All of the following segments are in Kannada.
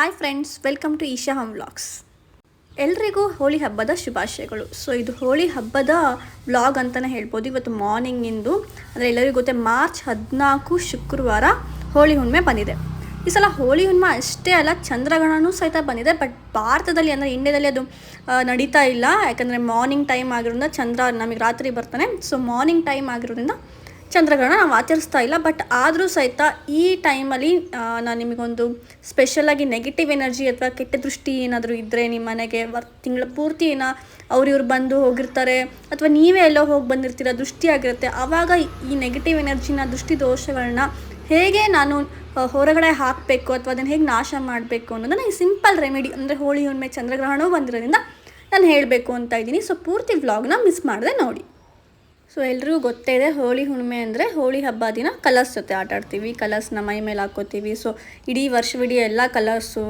Hi friends welcome to Isha Home Vlogs ಎಲ್ರಿಗೂ ಹೋಳಿ ಹಬ್ಬದ ಶುಭಾಶಯಗಳು. ಸೊ ಇದು ಹೋಳಿ ಹಬ್ಬದ ವ್ಲಾಗ್ ಅಂತಲೇ ಹೇಳ್ಬೋದು. ಇವತ್ತು ಮಾರ್ನಿಂಗಿಂದು ಅಂದರೆ ಎಲ್ಲರಿಗೂ ಗೊತ್ತೆ ಮಾರ್ಚ್ ಹದಿನಾಲ್ಕು ಶುಕ್ರವಾರ ಹೋಳಿ ಹುಣ್ಣಿಮೆ ಬಂದಿದೆ. ಈ ಸಲ ಹೋಳಿ ಹುಣ್ಣಿಮೆ ಅಷ್ಟೇ ಅಲ್ಲ ಚಂದ್ರಗ್ರಹಣವೂ ಸಹಿತ ಬಂದಿದೆ. ಬಟ್ ಭಾರತದಲ್ಲಿ, ಅಂದರೆ ಇಂಡಿಯಾದಲ್ಲಿ ಅದು ನಡೀತಾ ಇಲ್ಲ. ಯಾಕಂದರೆ ಮಾರ್ನಿಂಗ್ ಟೈಮ್ ಆಗಿರೋದ್ರಿಂದ ಚಂದ್ರ ನಮಗೆ ರಾತ್ರಿ ಬರ್ತಾನೆ. ಸೊ ಮಾರ್ನಿಂಗ್ ಟೈಮ್ ಆಗಿರೋದ್ರಿಂದ ಚಂದ್ರಗ್ರಹಣ ನಾವು ಆಚರಿಸ್ತಾ ಇಲ್ಲ ಬಟ್ ಆದರೂ ಸಹಿತ ಈ ಟೈಮಲ್ಲಿ ನಾನು ನಿಮಗೊಂದು ಸ್ಪೆಷಲಾಗಿ ನೆಗೆಟಿವ್ ಎನರ್ಜಿ ಅಥವಾ ಕೆಟ್ಟ ದೃಷ್ಟಿ ಏನಾದರೂ ಇದ್ದರೆ ನಿಮ್ಮ ಮನೆಗೆ ತಿಂಗಳ ಪೂರ್ತಿ ಏನ ಅವ್ರಿವ್ರು ಬಂದು ಹೋಗಿರ್ತಾರೆ, ಅಥವಾ ನೀವೇ ಎಲ್ಲೋ ಹೋಗಿ ಬಂದಿರ್ತೀರ ದೃಷ್ಟಿಯಾಗಿರುತ್ತೆ ಆವಾಗ ಈ ನೆಗೆಟಿವ್ ಎನರ್ಜಿನ ದೃಷ್ಟಿ ದೋಷಗಳನ್ನ ಹೇಗೆ ನಾನು ಹೊರಗಡೆ ಹಾಕಬೇಕು ಅಥವಾ ಅದನ್ನು ಹೇಗೆ ನಾಶ ಮಾಡಬೇಕು ಅನ್ನೋದನ್ನ ಈ ಸಿಂಪಲ್ ರೆಮಿಡಿ ಅಂದರೆ ಹೋಳಿ ಹುಣ್ಣಿಮೆ ಚಂದ್ರಗ್ರಹಣವೂ ಬಂದಿರೋದ್ರಿಂದ ನಾನು ಹೇಳಬೇಕು ಅಂತ ಇದ್ದೀನಿ. ಸೊ ಪೂರ್ತಿ ವ್ಲಾಗ್ನ ಮಿಸ್ ಮಾಡದೆ ನೋಡಿ. ಸೊ ಎಲ್ರಿಗೂ ಗೊತ್ತೇ ಇದೆ, ಹೋಳಿ ಹುಣ್ಣಿಮೆ ಅಂದರೆ ಹೋಳಿ ಹಬ್ಬ ದಿನ ಕಲರ್ಸ್ ಜೊತೆ ಆಟ ಆಡ್ತೀವಿ. ಕಲರ್ಸ್ನ ಮೈ ಮೇಲೆ ಹಾಕೋತೀವಿ. ಸೊ ಇಡೀ ವರ್ಷವಿಡೀ ಎಲ್ಲ ಕಲರ್ಸು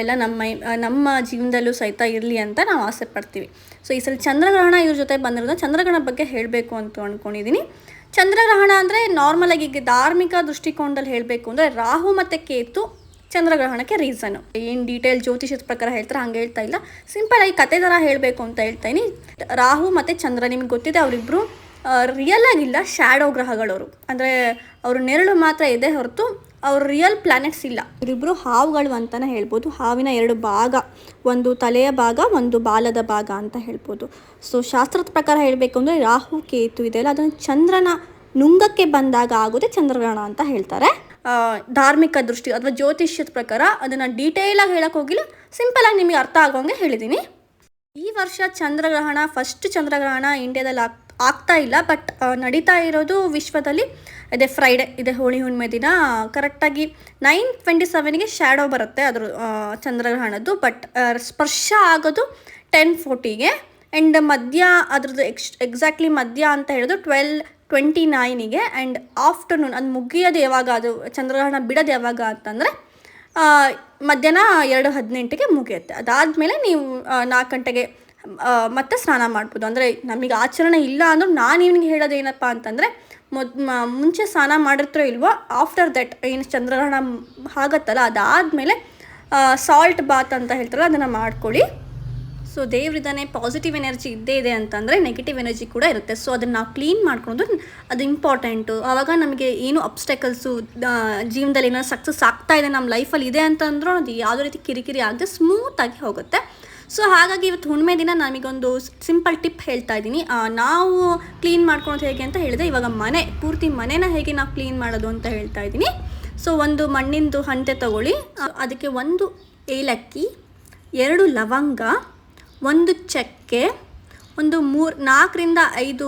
ಎಲ್ಲ ನಮ್ಮ ಮೈ ನಮ್ಮ ಜೀವನದಲ್ಲೂ ಸಹಿತ ಇರಲಿ ಅಂತ ನಾವು ಆಸೆ ಪಡ್ತೀವಿ. ಸೊ ಈ ಸಲ ಚಂದ್ರಗ್ರಹಣ ಇವ್ರ ಜೊತೆ ಬಂದಿರೋದು ಚಂದ್ರಗ್ರಹಣ ಬಗ್ಗೆ ಹೇಳಬೇಕು ಅಂತ ಅಂದ್ಕೊಂಡಿದ್ದೀನಿ ಚಂದ್ರಗ್ರಹಣ ಅಂದರೆ ನಾರ್ಮಲಾಗಿ ಈಗ ಧಾರ್ಮಿಕ ದೃಷ್ಟಿಕೋನದಲ್ಲಿ ಹೇಳಬೇಕು ಅಂದರೆ ರಾಹು ಮತ್ತು ಕೇತು ಚಂದ್ರಗ್ರಹಣಕ್ಕೆ ರೀಸನು ಏನು ಡೀಟೇಲ್ ಜ್ಯೋತಿಷದ ಪ್ರಕಾರ ಹೇಳ್ತಾರೆ ಹಂಗೆ ಹೇಳ್ತಾ ಇಲ್ಲ. ಸಿಂಪಲ್ ಆಗಿ ಕತೆ ಥರ ಹೇಳಬೇಕು ಅಂತ ಹೇಳ್ತಾ ರಾಹು ಮತ್ತು ಚಂದ್ರ, ನಿಮ್ಗೆ ಗೊತ್ತಿದೆ ಅವರಿಬ್ಬರು ರಿಯಲ್ ಆಗಿಲ್ಲ ಶ್ಯಾಡೋ ಗ್ರಹಗಳವರು. ಅಂದರೆ ಅವ್ರ ನೆರಳು ಮಾತ್ರ ಇದೆ ಹೊರತು ಅವ್ರ ರಿಯಲ್ ಪ್ಲಾನೆಟ್ಸ್ ಇಲ್ಲ. ಇವರಿಬ್ಬರು ಹಾವುಗಳು ಅಂತಲೇ ಹೇಳ್ಬೋದು. ಹಾವಿನ ಎರಡು ಭಾಗ, ಒಂದು ತಲೆಯ ಭಾಗ, ಒಂದು ಬಾಲದ ಭಾಗ ಅಂತ ಹೇಳ್ಬೋದು. ಸೊ ಶಾಸ್ತ್ರದ ಪ್ರಕಾರ ಹೇಳಬೇಕು ಅಂದರೆ ರಾಹು, ಕೇತು ಇದೆಯಲ್ಲ ಅದನ್ನು ಚಂದ್ರನ ನುಂಗಕ್ಕೆ ಬಂದಾಗ ಆಗೋದೇ ಚಂದ್ರಗ್ರಹಣ ಅಂತ ಹೇಳ್ತಾರೆ. ಧಾರ್ಮಿಕ ದೃಷ್ಟಿ ಅಥವಾ ಜ್ಯೋತಿಷ್ಯದ ಪ್ರಕಾರ ಅದನ್ನು ಡೀಟೇಲಾಗಿ ಹೇಳೋಕ್ಕೆ ಹೋಗಿಲ್ಲ ಸಿಂಪಲಾಗಿ ನಿಮಗೆ ಅರ್ಥ ಆಗೋಂಗೆ ಹೇಳಿದ್ದೀನಿ ಈ ವರ್ಷ ಚಂದ್ರಗ್ರಹಣ ಫಸ್ಟ್ ಚಂದ್ರಗ್ರಹಣ ಇಂಡಿಯಾದಲ್ಲಿ ಆಗ್, ಆಗ್ತಾ ಇಲ್ಲ ಬಟ್ ನಡೀತಾ ಇರೋದು ವಿಶ್ವದಲ್ಲಿ ಇದೆ ಫ್ರೈಡೆ ಇದೆ ಹೋಳಿ ಹುಣ್ಣಿಮೆ ದಿನ. ಕರೆಕ್ಟಾಗಿ ನೈನ್ ಟ್ವೆಂಟಿ ಸೆವೆನ್ಗೆ ಶ್ಯಾಡೋ ಬರುತ್ತೆ ಅದರ ಚಂದ್ರಗ್ರಹಣದ್ದು ಬಟ್ ಸ್ಪರ್ಶ ಆಗೋದು ಟೆನ್ ಫೋರ್ಟಿಗೆ ಆ್ಯಂಡ್ ಮಧ್ಯ, ಅದ್ರದ್ದು ಎಕ್ಸ್ ಎಕ್ಸಾಕ್ಟ್ಲಿ ಮಧ್ಯ ಅಂತ ಹೇಳೋದು ಟ್ವೆಲ್ ಟ್ವೆಂಟಿ ನೈನಿಗೆ ಆ್ಯಂಡ್ ಆಫ್ಟರ್ನೂನ್ ಅದು ಮುಗಿಯೋದು ಯಾವಾಗ ಅದು, ಚಂದ್ರಗ್ರಹಣ ಬಿಡೋದು ಯಾವಾಗ ಅಂತಂದರೆ ಮಧ್ಯಾಹ್ನ ಎರಡು ಹದಿನೆಂಟಿಗೆ ಮುಗಿಯುತ್ತೆ. ಅದಾದಮೇಲೆ ನೀವು ನಾಲ್ಕು ಗಂಟೆಗೆ ಮತ್ತೆ ಸ್ನಾನ ಮಾಡ್ಬೋದು. ಅಂದರೆ ನಮಗೆ ಆಚರಣೆ ಇಲ್ಲ ಅಂದರೂ ನಾನು ಇವ್ನಿಗೆ ಹೇಳೋದು ಏನಪ್ಪ ಅಂತಂದರೆ, ಮೊದ್ ಮುಂಚೆ ಸ್ನಾನ ಮಾಡಿರ್ತೋ ಇಲ್ವೋ ಆಫ್ಟರ್ ದಟ್ ಏನು ಚಂದ್ರಗ್ರಹಣ ಆಗತ್ತಲ್ಲ, ಅದಾದಮೇಲೆ ಸಾಲ್ಟ್ ಬಾತ್ ಅಂತ ಹೇಳ್ತಾರಲ್ಲ, ಅದನ್ನು ಮಾಡ್ಕೊಳ್ಳಿ. ಸೊ ದೇವ್ರಿದ್ದಾನೆ ಪಾಸಿಟಿವ್ ಎನರ್ಜಿ ಇದ್ದೇ ಇದೆ ಅಂತಂದರೆ ನೆಗೆಟಿವ್ ಎನರ್ಜಿ ಕೂಡ ಇರುತ್ತೆ. ಸೊ ಅದನ್ನು ನಾವು ಕ್ಲೀನ್ ಮಾಡ್ಕೊಂಡು ಅದು ಇಂಪಾರ್ಟೆಂಟು ಆವಾಗ ನಮಗೆ ಏನು ಅಬ್ಸ್ಟೆಕಲ್ಸು ಜೀವನದಲ್ಲಿ ಏನೋ ಸಕ್ಸಸ್ ಆಗ್ತಾ ಇದೆ ನಮ್ಮ ಲೈಫಲ್ಲಿ ಇದೆ ಅಂತಂದ್ರೂ ಅದು ಯಾವುದೇ ರೀತಿ ಕಿರಿಕಿರಿ ಆಗದೆ ಸ್ಮೂತಾಗಿ ಹೋಗುತ್ತೆ. ಸೊ ಹಾಗಾಗಿ ಇವತ್ತು ಹುಣ್ಣಿಮೆ ದಿನ ನಮಗೊಂದು ಸಿಂಪಲ್ ಟಿಪ್ ಹೇಳ್ತಾ ಇದ್ದೀನಿ. ನಾವು ಕ್ಲೀನ್ ಮಾಡ್ಕೊಳೋದು ಹೇಗೆ ಅಂತ ಹೇಳಿದೆ ಇವಾಗ ಮನೆ, ಪೂರ್ತಿ ಮನೆನ ಹೇಗೆ ನಾವು ಕ್ಲೀನ್ ಮಾಡೋದು ಅಂತ ಹೇಳ್ತಾ ಇದ್ದೀನಿ. ಸೊ ಒಂದು ಮಣ್ಣಿಂದು ಹಂತೆ ತಗೊಳ್ಳಿ. ಅದಕ್ಕೆ ಒಂದು ಏಲಕ್ಕಿ, ಎರಡು ಲವಂಗ ಒಂದು ಚಕ್ಕೆ, ಒಂದು ಮೂರು, ನಾಲ್ಕರಿಂದ ಐದು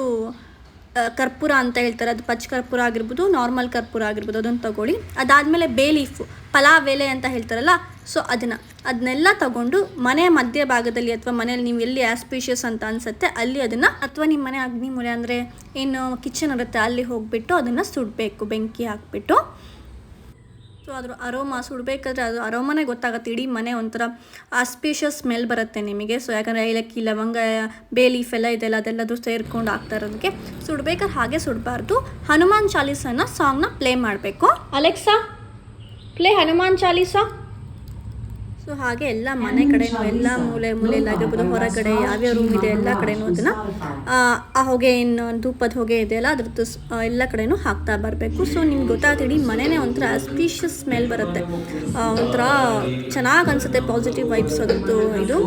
ಕರ್ಪೂರ ಅಂತ ಹೇಳ್ತಾರೆ. ಅದು ಪಚ್ಚ ಕರ್ಪೂರ ಆಗಿರ್ಬೋದು, ನಾರ್ಮಲ್ ಕರ್ಪೂರ ಆಗಿರ್ಬೋದು, ಅದನ್ನು ತಗೊಳ್ಳಿ. ಅದಾದಮೇಲೆ ಬೇ ಲೀಫು, ಪಲಾವ್ ಎಲೆ ಅಂತ ಹೇಳ್ತಾರಲ್ಲ, ಸೊ ಅದನ್ನು. ಅದನ್ನೆಲ್ಲ ತಗೊಂಡು ಮನೆ ಮಧ್ಯ ಭಾಗದಲ್ಲಿ ಅಥವಾ ಮನೇಲಿ ನೀವು ಎಲ್ಲಿ ಆಸ್ಪೀಷಿಯಸ್ ಅಂತ ಅನಿಸುತ್ತೆ, ಅಲ್ಲಿ ಅದನ್ನು, ಅಥವಾ ನಿಮ್ಮ ಮನೆ ಅಗ್ನಿ ಮೂಲೆ ಅಂದರೆ ಏನು ಕಿಚನ್ ಇರುತ್ತೆ, ಅಲ್ಲಿ ಹೋಗಿಬಿಟ್ಟು ಅದನ್ನು ಸುಡಬೇಕು, ಬೆಂಕಿ ಹಾಕ್ಬಿಟ್ಟು. ಸೊ ಅದ್ರ ಅರೋಮಾ ಸುಡಬೇಕಾದ್ರೆ ಅದು ಅರೋಮನೇ ಗೊತ್ತಾಗುತ್ತೆ. ಇಡೀ ಮನೆ ಒಂಥರ ಆಸ್ಪಿಷಿಯಸ್ ಸ್ಮೆಲ್ ಬರುತ್ತೆ ನಿಮಗೆ. ಸೊ ಯಾಕಂದರೆ ಏಲಕ್ಕಿ, ಲವಂಗ ಬೇ ಲೀಫ್ ಎಲ್ಲ ಇದೆಲ್ಲ ಅದೆಲ್ಲದೂ ಸೇರ್ಕೊಂಡು ಆಗ್ತಾ ಇರೋದಕ್ಕೆ ಸುಡ್ಬೇಕಾದ್ರೆ ಹಾಗೆ ಸುಡಬಾರ್ದು. ಹನುಮಾನ್ ಚಾಲೀಸನ್ನು ಸಾಂಗ್ನ ಪ್ಲೇ ಮಾಡಬೇಕು. Alexa play Hanuman Chalisa. So ಹಾಗೆ ಎಲ್ಲ ಮನೆ ಕಡೆನೂ ಎಲ್ಲ ಮೂಲೆ ಮೂಲೆಯಲ್ಲಾಗಿರ್ಬೋದು ಹೊರಗಡೆ ಯಾವ್ಯಾವ ರೂಮ್ ಇದೆ ಎಲ್ಲ ಕಡೆನೂ ಅದನ್ನು ಆ ಹೊಗೆ ಏನು ಧೂಪದ ಹೊಗೆ ಇದೆಯಲ್ಲ, ಅದ್ರದ್ದು ಎಲ್ಲ ಕಡೆನೂ ಹಾಕ್ತಾ ಬರಬೇಕು. ಸೊ ನಿಮ್ಗೆ ಗೊತ್ತಾಗ್ತಿಡಿ ಮನೆನೇ ಒಂಥರ ಆಸ್ಪೀಷಿಯಸ್ ಸ್ಮೆಲ್ ಬರುತ್ತೆ. ಒಂಥರ ಚೆನ್ನಾಗಿ ಅನಿಸುತ್ತೆ ಪಾಸಿಟಿವ್ ವೈಬ್ಸ್ ಅದ್ರದ್ದು ಇದು.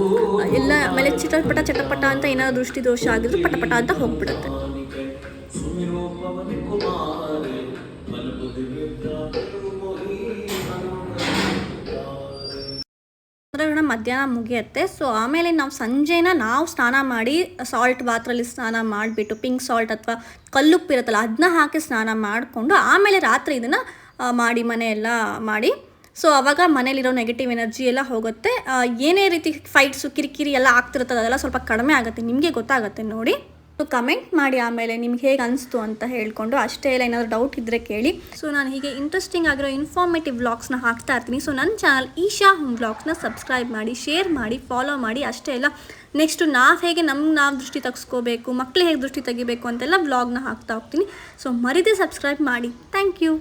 ಎಲ್ಲ, ಆಮೇಲೆ ಚಿಟಪಟ, ಚಟಪಟ ಅಂತ ಏನಾದ್ರು ದೃಷ್ಟಿ ದೋಷ ಆಗಿದ್ರು ಪಟಪಟ ಅಂತ ಹೋಗ್ಬಿಡುತ್ತೆ. ಚಂದ್ರಗ್ರಹಣ ಮಧ್ಯಾಹ್ನ ಮುಗಿಯುತ್ತೆ. ಸೊ ಆಮೇಲೆ ನಾವು ಸಂಜೆನ ನಾವು ಸ್ನಾನ ಮಾಡಿ ಸಾಲ್ಟ್ ಬಾತ್ರಲ್ಲಿ ಸ್ನಾನ ಮಾಡಿಬಿಟ್ಟು ಪಿಂಕ್ ಸಾಲ್ಟ್ ಅಥವಾ ಕಲ್ಲುಪ್ಪಿರುತ್ತಲ್ಲ ಅದನ್ನ ಹಾಕಿ ಸ್ನಾನ ಮಾಡಿಕೊಂಡು, ಆಮೇಲೆ ರಾತ್ರಿ ಇದನ್ನು ಮಾಡಿ ಮನೆಯೆಲ್ಲ ಮಾಡಿ. ಸೊ ಅವಾಗ ಮನೇಲಿರೋ ನೆಗೆಟಿವ್ ಎನರ್ಜಿ ಎಲ್ಲ ಹೋಗುತ್ತೆ. ಏನೇ ರೀತಿ ಫೈಟ್ಸು ಕಿರಿಕಿರಿ ಎಲ್ಲ ಆಗ್ತಿರುತ್ತೆ ಅದೆಲ್ಲ ಸ್ವಲ್ಪ ಕಡಿಮೆ ಆಗುತ್ತೆ. ನಿಮಗೆ ಗೊತ್ತಾಗುತ್ತೆ ನೋಡಿ. ಕಮೆಂಟ್ ಮಾಡಿ ಆಮೇಲೆ ನಿಮ್ಗೆ ಹೇಗೆ ಅನಿಸ್ತು ಅಂತ ಹೇಳ್ಕೊಂಡು ಅಷ್ಟೇ ಎಲ್ಲ ಏನಾದರೂ ಡೌಟ್ ಇದ್ದರೆ ಕೇಳಿ. ಸೊ ನಾನು ಹೀಗೆ ಇಂಟ್ರೆಸ್ಟಿಂಗ್ ಆಗಿರೋ ಇನ್ಫಾರ್ಮೇಟಿವ್ ವ್ಲಾಗ್ಸ್ನ ಹಾಕ್ತಾ ಇರ್ತೀನಿ. ಸೊ ನನ್ನ ಚಾನಲ್ ಈಶಾ ಹೋಮ್ ವ್ಲಾಗ್ಸ್ನ ಸಬ್ಸ್ಕ್ರೈಬ್ ಮಾಡಿ ಶೇರ್ ಮಾಡಿ ಫಾಲೋ ಮಾಡಿ ಅಷ್ಟೇ ಎಲ್ಲ ನೆಕ್ಸ್ಟು ನಾವು ಹೇಗೆ ನಮ್ಗೆ ನಾವು ದೃಷ್ಟಿ ತೆಗೆಸ್ಕೋಬೇಕು, ಮಕ್ಳು ಹೇಗೆ ದೃಷ್ಟಿ ತೆಗಿಬೇಕು ಅಂತೆಲ್ಲ ವ್ಲಾಗ್ನ ಹಾಕ್ತಾ ಹೋಗ್ತೀನಿ. ಸೊ ಮರಿದೇ ಸಬ್ಸ್ಕ್ರೈಬ್ ಮಾಡಿ. Thank you